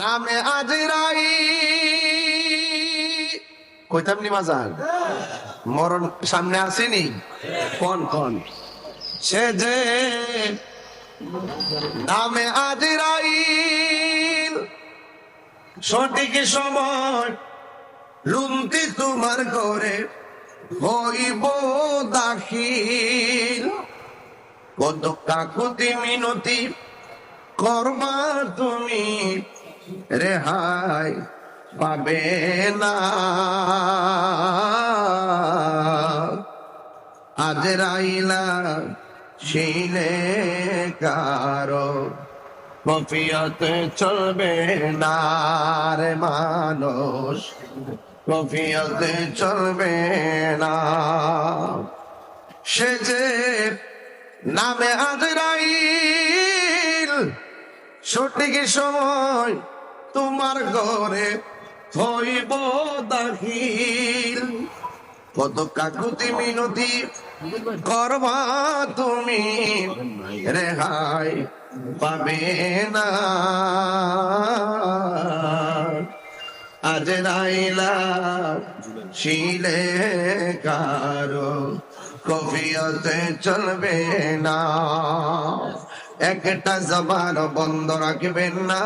নামে আজরাই। কইতাম নি বাজার? মরণ সামনে আসেনি। কোন কোন? সে যে নামে সঠিক সময় লুন্তি তোমার ঘরে হইব দাখিল। কত কাকুতি মিনতি করবা তুমি রেহাই পাবে না। আজ রাইলা শিলে কারও কফিয়তে চলবে না রে মানুষ কফিয়তে চলবে না। সে যে নামে আজরাইল সঠিক সময় তোমার ঘরে হইব দাখিল। কত কাকুতি মিনতি করবা তুমি, রেহাই পাবে না। আজ রাইলা শিলে কারও কফিয়তে চলবে না। একটা জবান বন্ধ রাখবেন না।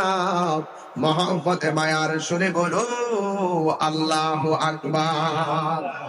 মহব্বতে মায়ার সুরে বলো আল্লাহ আকবার।